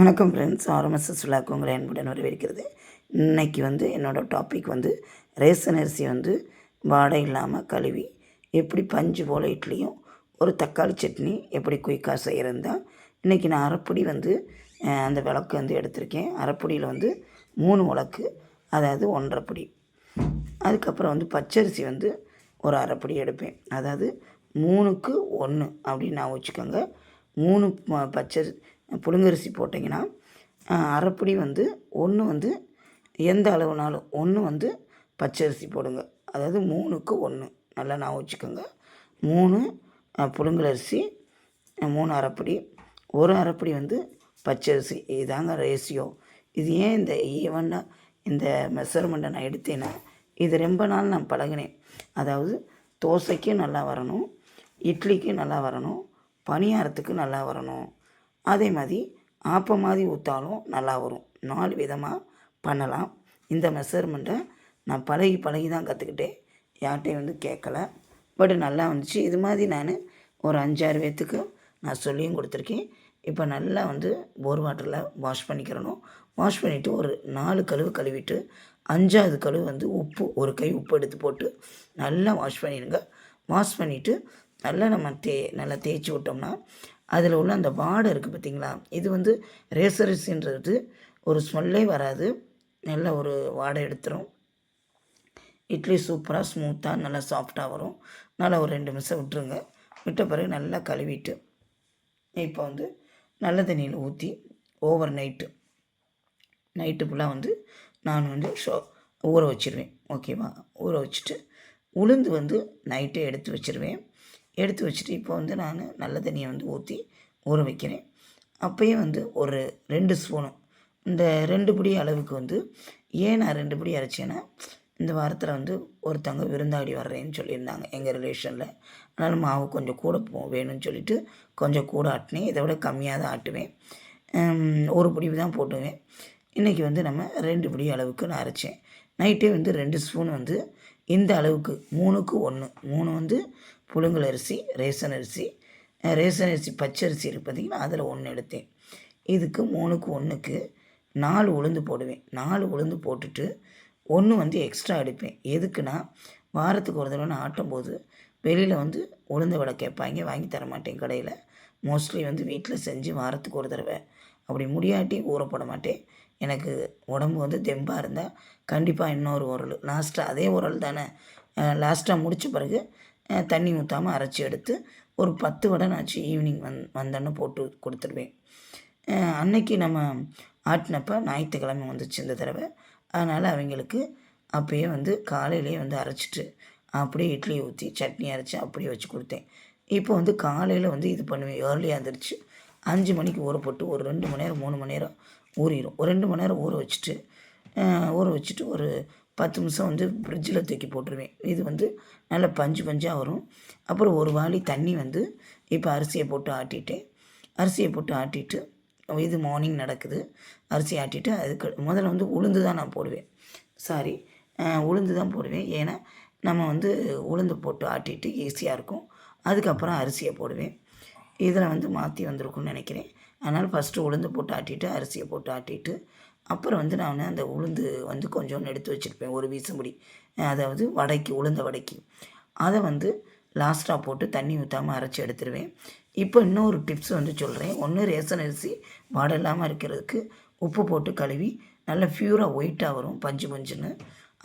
வணக்கம் friends RMSS விழாக்கு உங்களை அன்புடன் வரவேற்கிறது. இன்னைக்கு வந்து என்னோடய டாபிக் வந்து ரேசன் அரிசி வந்து வாடை இல்லாமல் கழுவி எப்படி பஞ்சு போல் இட்லியும் ஒரு தக்காளி சட்னி எப்படி குயிக்காக செய்கிறது இன்றைக்கி நான் அரைப்பொடி வந்து அந்த விளக்கு வந்து எடுத்திருக்கேன். அரைப்பொடியில் வந்து மூணு விளக்கு அதாவது ஒன்றரை பொடி. அதுக்கப்புறம் வந்து பச்சரிசி வந்து ஒரு அரைப்பொடி எடுப்பேன். அதாவது மூணுக்கு ஒன்று அப்படின்னு நான் வச்சுக்கோங்க. மூணு பச்சரி புழுங்கரிசி போட்டிங்கன்னா அரைப்படி வந்து ஒன்று வந்து எந்த அளவுனாலும் ஒன்று வந்து பச்சரிசி போடுங்க. அதாவது மூணுக்கு ஒன்று நல்லா நான் வச்சுக்கோங்க. மூணு புழுங்கலரிசி மூணு அரைப்படி. ஒரு அரைப்படி வந்து பச்சரிசி. இதாங்க ரேசியோ இது ஏன் இந்த ஈவனாக இந்த மெஷர்மெண்ட்டை நான் எடுத்தேன்னா இது ரொம்ப நாள் நான் பழகினேன். அதாவது தோசைக்கும் நல்லா வரணும் இட்லிக்கும் நல்லா வரணும் பணியாரத்துக்கு நல்லா வரணும். அதே மாதிரி ஆப்பம் மாதிரி ஊற்றாலும் நல்லா வரும். நாலு விதமாக பண்ணலாம். இந்த மெஷர்மெண்ட்டை நான் பழகி பழகி தான் கற்றுக்கிட்டேன் யார்கிட்டையும் வந்து கேட்கல. பட் நல்லா வந்துச்சு. இது மாதிரி நான் ஒரு அஞ்சாறு பேர்த்துக்கு நான் சொல்லியும் கொடுத்துருக்கேன். இப்போ நல்லா வந்து போர் வாட்டரில் வாஷ் பண்ணிக்கிறணும். வாஷ் பண்ணிவிட்டு ஒரு நாலு கழுவு கழுவிட்டு அஞ்சாவது கழுவு வந்து உப்பு ஒரு கை உப்பு எடுத்து போட்டு நல்லா வாஷ் பண்ணிடுங்க. வாஷ் பண்ணிவிட்டு நல்லா நம்ம தே நல்லா தேய்ச்சி விட்டோம்னா அதில் உள்ள அந்த வாடை இருக்குது பார்த்தீங்களா? இது வந்து ரேசரிசின்றது ஒரு ஸ்மெல்லே வராது. நல்ல ஒரு வாடை எடுத்துரும். இட்லி சூப்பராக ஸ்மூத்தாக நல்லா சாஃப்டாக வரும். நல்லா ஒரு ரெண்டு நிமிஷம் விட்டுருங்க. விட்ட பிறகு நல்லா கழுவிட்டு இப்போ வந்து நல்ல தண்ணியில் ஊற்றி ஓவர் நைட்டு. நைட்டு ஃபுல்லாக வந்து நான் வந்து ஷோ ஊற வச்சிருவேன். ஓகேவா? ஊற வச்சுட்டு உளுந்து வந்து நைட்டே எடுத்து வச்சிருவேன். எடுத்து வச்சுட்டு இப்போ வந்து நான் நல்ல தண்ணியை வந்து ஊற்றி ஊற வைக்கிறேன். அப்போயே வந்து ஒரு ரெண்டு ஸ்பூனு. இந்த ரெண்டு பிடி அளவுக்கு வந்து ஏன் நான் ரெண்டு பிடி அரைச்சேன்னா இந்த வாரத்தில் வந்து ஒருத்தவங்க விருந்தாடி வர்றேன்னு சொல்லியிருந்தாங்க எங்கள் ரிலேஷனில் அதனால் மாவு கொஞ்சம் கூட போ வேணும்னு சொல்லிட்டு கொஞ்சம் கூட ஆட்டினேன். இதை விட கம்மியாக தான் ஆட்டுவேன். ஒரு பிடி தான் போட்டுவேன். இன்றைக்கி வந்து நம்ம ரெண்டு பிடி அளவுக்கு நான் அரைச்சேன். நைட்டே வந்து ரெண்டு ஸ்பூன் வந்து இந்த அளவுக்கு. மூணுக்கு ஒன்று மூணு வந்து புழுங்கல் அரிசி ரேசன் அரிசி. ரேசன் அரிசி பச்சரிசி இருக்கு பார்த்தீங்கன்னா அதில் ஒன்று எடுத்தேன். இதுக்கு மூணுக்கு ஒன்றுக்கு நாலு உளுந்து போடுவேன். நாலு உளுந்து போட்டுட்டு ஒன்று வந்து எக்ஸ்ட்ரா எடுப்பேன். எதுக்குன்னா வாரத்துக்கு ஒரு தடவை நான் ஆட்டும்போது வெளியில் வந்து உளுந்து வடை கேட்பாங்க. வாங்கி தர மாட்டேன் கடையில். மோஸ்ட்லி வந்து வீட்டில் செஞ்சு வாரத்துக்கு ஒரு தடவை. அப்படி முடியாட்டி ஊற போட மாட்டேன். எனக்கு உடம்பு வந்து தெம்பாக இருந்தால் கண்டிப்பாக இன்னொரு உரல். லாஸ்ட்டாக அதே உரல் தானே. லாஸ்ட்டாக முடித்த பிறகு தண்ணி ஊற்றாமல் அரைச்சி எடுத்து ஒரு பத்து வடை நாச்சு ஈவினிங் வந் வந்தோன்னு போட்டு கொடுத்துருவேன் அன்னைக்கு நம்ம ஆட்டினப்போ ஞாயிற்றுக்கிழமை வந்துச்சு இந்த தடவை. அதனால் அவங்களுக்கு அப்போயே வந்து காலையிலேயே வந்து அரைச்சிட்டு அப்படியே இட்லி ஊற்றி சட்னி அரைச்சி அப்படியே வச்சு கொடுத்தேன். இப்போ வந்து காலையில் வந்து இது பண்ணுவேன். ஏர்லியாக இருந்துருச்சு அஞ்சு மணிக்கு ஊற போட்டு ஒரு ரெண்டு மணி நேரம் மூணு மணி நேரம் ஊறிடும் ஒரு ரெண்டு மணி நேரம் ஊற வச்சுட்டு ஊற வச்சுட்டு ஒரு பத்து நிமிஷம் வந்து ஃப்ரிட்ஜில் தூக்கி போட்டுருவேன். இது வந்து நல்லா பஞ்சு பஞ்சாக வரும். அப்புறம் ஒரு வாளி தண்ணி வந்து இப்போ அரிசியை போட்டு ஆட்டிட்டேன் அரிசியை போட்டு ஆட்டிட்டு இது மார்னிங் நடக்குது. அரிசி ஆட்டிட்டு அதுக்கு முதல்ல வந்து உளுந்து தான் நான் போடுவேன். சாரி உளுந்து தான் போடுவேன். ஏன்னா நம்ம வந்து உளுந்து போட்டு ஆட்டிட்டு ஈஸியாக இருக்கும். அதுக்கப்புறம் அரிசியை போடுவேன். இதில் வந்து மாற்றி வந்திருக்குன்னு நினைக்கிறேன். அதனால் ஃபஸ்ட்டு உளுந்து போட்டு ஆட்டிட்டு அரிசியை போட்டு ஆட்டிட்டு அப்புறம் வந்து நான் அந்த உளுந்து வந்து கொஞ்சோண்டு எடுத்து வச்சுருப்பேன் ஒரு வீசும்படி. அதாவது வடைக்கு உளுந்த வடைக்கு. அதை வந்து லாஸ்ட்டாக போட்டு தண்ணி ஊற்றாமல் அரைச்சி எடுத்துருவேன். இப்போ இன்னொரு டிப்ஸ் வந்து சொல்கிறேன் ஒன்று ரேசன் அரிசி வாடை இல்லாமல் இருக்கிறதுக்கு உப்பு போட்டு கழுவி நல்லா ப்யூராக ஒயிட்டாக வரும் பஞ்சு பஞ்சுன்னு.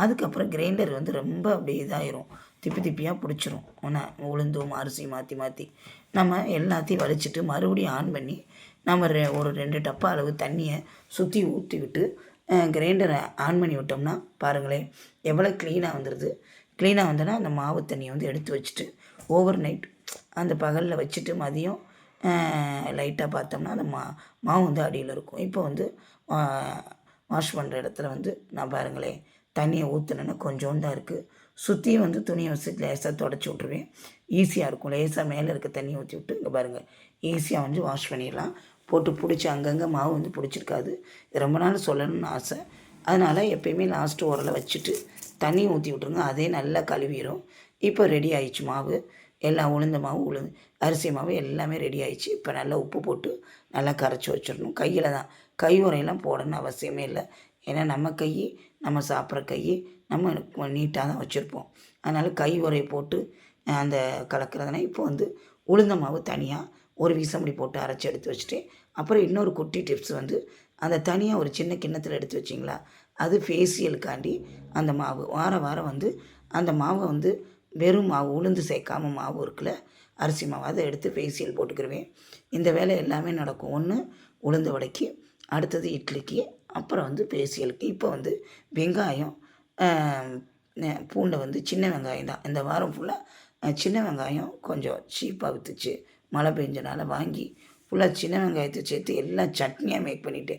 அதுக்கப்புறம் கிரைண்டர் வந்து ரொம்ப அப்படியே இதாயிரும். திப்பி திப்பியாக பிடிச்சிரும். ஒன்றா உளுந்தும் அரிசி மாற்றி மாற்றி நம்ம எல்லாத்தையும் வலிச்சிட்டு மறுபடியும் ஆன் பண்ணி நம்ம ரெ ஒரு ரெண்டு டப்பா அளவு தண்ணியை சுற்றி ஊற்றிக்கிட்டு கிரைண்டரை ஆன் பண்ணி விட்டோம்னா பாருங்களேன் எவ்வளோ க்ளீனாக வந்துடுது க்ளீனாக வந்தோன்னா அந்த மாவு தண்ணியை வந்து எடுத்து வச்சுட்டு ஓவர் நைட் அந்த பகலில் வச்சுட்டு மதியம் லைட்டாக பார்த்தோம்னா அந்த மா மாவு வந்து அடியில் இருக்கும். இப்போ வந்து வாஷ் பண்ணுற இடத்துல வந்து நான் பாருங்களேன் தண்ணியை ஊற்றுனேன்னா கொஞ்சோண்டு தான் இருக்குது சுற்றியும் வந்து துணியை வச்சு லேசாக தொடச்சி விட்ருவேன் ஈஸியாக இருக்கும். லேசாக மேலே இருக்க தண்ணியை ஊற்றி விட்டு இங்கே பாருங்கள் ஈஸியாக வந்து வாஷ் பண்ணிடலாம். போட்டு பிடிச்சி அங்கங்கே மாவு வந்து பிடிச்சிருக்காது. ரொம்ப நாள் சொல்லணும்னு ஆசை. அதனால் எப்பயுமே லாஸ்ட்டு ஓரில் வச்சுட்டு தண்ணி ஊற்றி விட்ருங்க அதே நல்லா கழுவிடும் இப்போ ரெடி ஆயிடுச்சு மாவு. எல்லாம் உளுந்த மாவு உளுந்து அரிசி மாவு எல்லாமே ரெடி ஆயிடுச்சு. இப்போ நல்லா உப்பு போட்டு நல்லா கரைச்சி வச்சிடணும். கையில் தான். கை உரையெல்லாம் போடணும்னு அவசியமே இல்லை. ஏன்னா நம்ம கை நம்ம சாப்பிட்ற கை நம்ம நீட்டாக தான் வச்சுருப்போம். அதனால் கை உரையை போட்டு அந்த கலக்கிறதுனா இப்போ வந்து உளுந்த மாவு தனியாக ஒரு வீசம்படி போட்டு அரைச்சி எடுத்து வச்சுட்டு அப்புறம் இன்னொரு குட்டி டிப்ஸ் வந்து அந்த தனியாக ஒரு சின்ன கிண்ணத்தில் எடுத்து வச்சிங்களா? அது ஃபேஷியலுக்காண்டி அந்த மாவு. வாரம் வாரம் வந்து அந்த மாவை வந்து வெறும் மாவு உளுந்து சேர்க்காம மாவு இருக்குல்ல அரிசி மாவு அதை எடுத்து ஃபேஷியல் போட்டுக்கிருவேன். இந்த வேலை எல்லாமே நடக்கும். ஒன்று உளுந்து வடைக்கு அடுத்தது இட்லிக்கு அப்புறம் வந்து ஃபேஷியலுக்கு இப்போ வந்து வெங்காயம் பூண்டை வந்து சின்ன வெங்காயம் தான். இந்த வாரம் ஃபுல்லாக சின்ன வெங்காயம் கொஞ்சம் சீப்பாக விற்றுச்சு மழை பெஞ்சனால வாங்கி ஃபுல்லாக சின்ன வெங்காயத்தை சேர்த்து எல்லாம் சட்னியாக மேக் பண்ணிவிட்டு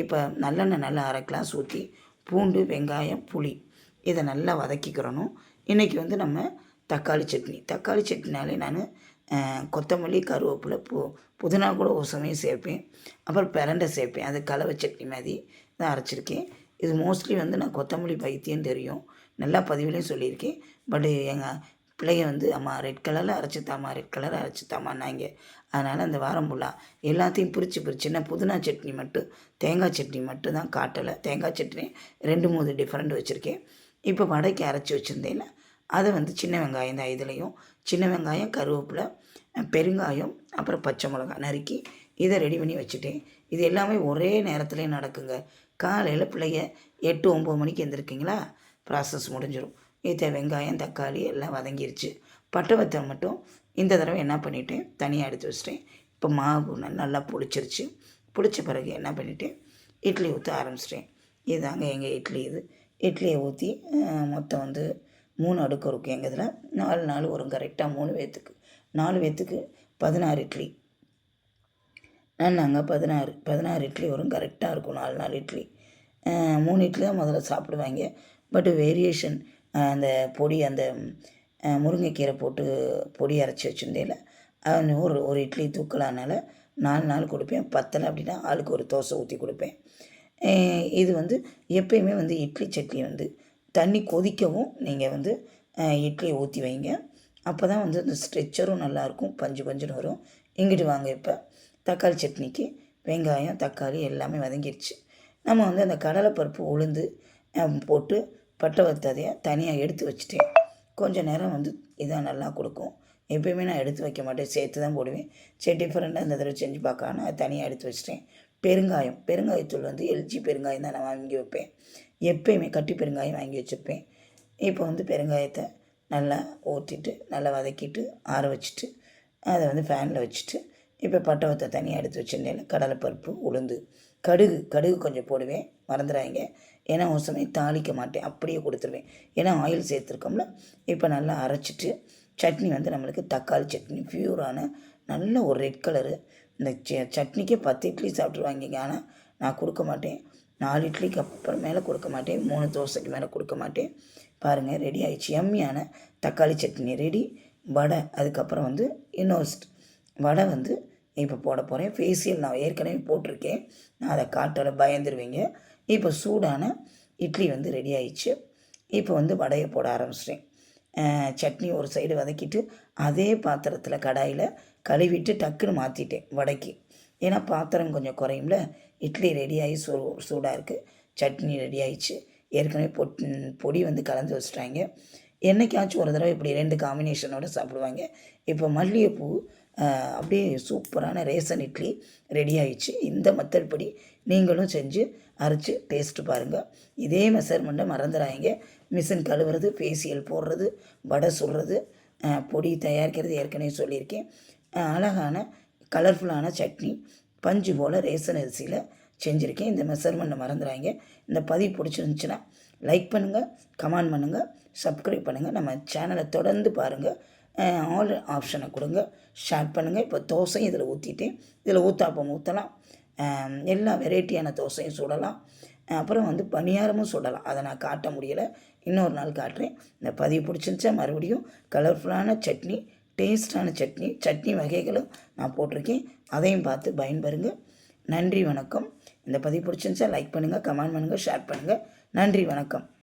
இப்போ நல்லெண்ணெய் நல்லா அரை கிளாஸ் ஊற்றி பூண்டு வெங்காயம் புளி இதை நல்லா வதக்கிக்கிறணும். இன்றைக்கி வந்து நம்ம தக்காளி சட்னி. தக்காளி சட்னினாலே நான் கொத்தமல்லி கருவேப்பிலை பூ புதினா கூட ஒரு சமயம் சேர்ப்பேன். அப்புறம் பிரண்டை சேர்ப்பேன். அது கலவை சட்னி மாதிரி தான் அரைச்சிருக்கேன். இது மோஸ்ட்லி வந்து நான் கொத்தமல்லி பைத்தியம் தெரியும். நல்லா பதிவுலையும் சொல்லியிருக்கேன். பட் எங்கள் பிள்ளைங்க வந்து அம்மா ரெட் கலரில் அரைச்சித்தாம்மா ரெட் கலரில் அரைச்சி தாமான்னாங்க அதனால் அந்த வாரம் ஃபுல்லாக எல்லாத்தையும் பிரித்து பிரிச்சுன்னா புதினா சட்னி மட்டும் தேங்காய் சட்னி மட்டும் தான் காட்டலை. தேங்காய் சட்னி ரெண்டு மூணு டிஃப்ரெண்ட் வச்சுருக்கேன். இப்போ வடைக்கு அரைச்சி வச்சுருந்தேன்னா அதை வந்து சின்ன வெங்காயம் தான் இதுலேயும். சின்ன வெங்காயம் கருவேப்பிலை பெருங்காயம் அப்புறம் பச்சை மிளகாய் நறுக்கி இதை ரெடி பண்ணி வச்சுட்டேன். இது எல்லாமே ஒரே நேரத்துலேயே நடக்குங்க. காலையில் பிள்ளைங்க எட்டு ஒம்பது மணிக்கு எழுந்திருக்கீங்களா ப்ராசஸ் முடிஞ்சிடும் இதை வெங்காயம் தக்காளி எல்லாம் வதங்கிருச்சு. பட்டை வத்தல் மட்டும் இந்த தடவை என்ன பண்ணிட்டேன்? தனியாக எடுத்து வச்சிட்டேன். இப்போ மாவு நல்லா புளிச்சிருச்சு. புளித்த பிறகு என்ன பண்ணிட்டேன்? இட்லி ஊற்ற ஆரம்பிச்சிட்டேன். இதுதாங்க எங்கள் இட்லி இது. இட்லியை ஊற்றி மொத்தம் வந்து மூணு அடுக்கு இருக்கும் எங்கள் இதில். நாலு நாலு வரும் கரெக்டாக மூணு பேர்த்துக்கு நாலு பேர்த்துக்கு பதினாறு இட்லி. நாங்கள் பதினாறு? பதினாறு இட்லி வரும் கரெக்டாக இருக்கும். நாலு நாலு இட்லி. மூணு இட்லி தான் முதல்ல சாப்பிடுவாங்க. பட் வேரியேஷன் அந்த பொடி அந்த முருங்கைக்கீரை போட்டு பொடி அரைச்சி வச்சுருந்தேல அது ஒரு ஒரு இட்லி தூக்கலானால நாலு நாள் கொடுப்பேன். பத்தலை அப்படின்னா ஆளுக்கு ஒரு தோசை ஊற்றி கொடுப்பேன். இது வந்து எப்பயுமே வந்து இட்லி சட்னி வந்து தண்ணி கொதிக்கவும் நீங்கள் வந்து இட்லியை ஊற்றி வைங்க. அப்போ தான் வந்து அந்த ஸ்ட்ரெச்சரும் நல்லாயிருக்கும் பஞ்சு பஞ்சுன்னு வரும். இங்கிட்டு வாங்க இப்போ. தக்காளி சட்னிக்கு வெங்காயம் தக்காளி எல்லாமே வதங்கிடுச்சு நம்ம வந்து அந்த கடலைப்பருப்பு உளுந்து போட்டு பட்டை வத்ததையை தனியாக எடுத்து வச்சுட்டேன். கொஞ்சம் நேரம் வந்து இதாக நல்லா கொடுக்கும். எப்பயுமே நான் எடுத்து வைக்க மாட்டேன். சேர்த்து தான் போடுவேன். சரி டிஃப்ரெண்ட்டாக இந்த தடவை செஞ்சு பார்க்காம அதை தனியாக எடுத்து வச்சிட்டேன். பெருங்காயம். பெருங்காயத்தூள் வந்து எல்ஜி பெருங்காயம் தான் நான் வாங்கி வைப்பேன். எப்பயுமே கட்டி பெருங்காயம் வாங்கி வச்சுருப்பேன். இப்போ வந்து பெருங்காயத்தை நல்லா ஊற்றிட்டு நல்லா வதக்கிட்டு ஆற வச்சுட்டு அதை வந்து ஃபேனில் வச்சுட்டு இப்போ பட்டவத்தை தனியாக எடுத்து வச்சுருந்தேன். கடலைப்பருப்பு உளுந்து. கடுகு கடுகு கொஞ்சம் போடுவேன். மறந்துடாங்க ஏன்னா ஒரு சமயம் தாளிக்க மாட்டேன். அப்படியே கொடுத்துருவேன். ஏன்னா ஆயில் சேர்த்துருக்கோம்ல இப்போ நல்லா அரைச்சிட்டு சட்னி வந்து நம்மளுக்கு தக்காளி சட்னி பியூரான நல்ல ஒரு ரெட் கலரு இந்த ச- சட்னிக்கே பத்து இட்லி சாப்பிட்ருவாங்க ஆனால் நான் கொடுக்க மாட்டேன். நாலு இட்லிக்கு அப்புறம் மேலே கொடுக்க மாட்டேன். மூணு தோசைக்கு மேலே கொடுக்க மாட்டேன். பாருங்கள் ரெடி ஆயிடுச்சு. எம்மியான தக்காளி சட்னி ரெடி வடை அதுக்கப்புறம் வந்து இன்னொரு வடை வந்து இப்போ போட போகிறேன் ஃபேஷியல் நான் ஏற்கனவே போட்டிருக்கேன். நான் அதை காட்டலை பயந்துருவீங்க. இப்போ சூடான இட்லி வந்து ரெடி ஆயிடுச்சு. இப்போ வந்து வடையை போட ஆரம்பிச்சிட்டேன். சட்னி ஒரு சைடு வதக்கிட்டு அதே பாத்திரத்தில் கடாயில் கழுவிட்டு டக்குன்னு மாற்றிட்டேன் வடைக்கு. ஏன்னா பாத்திரம் கொஞ்சம் குறையும்ல. இட்லி ரெடியாகி சூ சூடாக இருக்குது சட்னி ரெடி ஆயிடுச்சு. ஏற்கனவே பொட் பொடி வந்து கலந்து வச்சுட்டாங்க. என்றைக்காச்சும் ஒரு தடவை இப்படி ரெண்டு காம்பினேஷனோடு சாப்பிடுவாங்க. இப்போ மல்லிகைப்பூ அப்படியே சூப்பரான ரேசன் இட்லி ரெடி ஆயிடுச்சு. இந்த மெத்தட் படி நீங்களும் செஞ்சு அரைச்சி டேஸ்ட்டு பாருங்கள் இதே மெஷர்மெண்ட்டை மறந்துடாதீங்க. மிஷின் கழுவுறது ஃபேஷியல் போடுறது வடை சுடுறது பொடி தயாரிக்கிறது ஏற்கனவே சொல்லியிருக்கேன். அழகான கலர்ஃபுல்லான சட்னி பஞ்சு போல் ரேசன் அரிசியில் செஞ்சுருக்கேன். இந்த மெஷர்மெண்ட்டை மறந்துடாங்க இந்த பதிவு பிடிச்சிருந்துச்சுன்னா லைக் பண்ணுங்கள் கமெண்ட் பண்ணுங்கள் சப்ஸ்கிரைப் பண்ணுங்கள் நம்ம சேனலை தொடர்ந்து பாருங்கள் ஆல் ஆப்ஷனை கொடுங்க. ஷேர் பண்ணுங்கள் இப்போ தோசையும் இதில் ஊற்றிட்டேன் இதில் ஊத்தாப்பம் ஊற்றலாம் எல்லா வெரைட்டியான தோசையும் சுடலாம். அப்புறம் வந்து பணியாரமும் சுடலாம். அதை நான் காட்ட முடியலை. இன்னொரு நாள் காட்டுறேன். இந்த பதிவு பிடிச்சிருந்துச்சா? மறுபடியும் கலர்ஃபுல்லான சட்னி டேஸ்டான சட்னி சட்னி வகைகளும் நான் போட்டிருக்கேன். அதையும் பார்த்து பயன்பெறுங்க. நன்றி வணக்கம். இந்த பதிவு பிடிச்சிருந்துச்சா? லைக் பண்ணுங்கள் கமெண்ட் பண்ணுங்கள் ஷேர் பண்ணுங்கள் நன்றி வணக்கம்.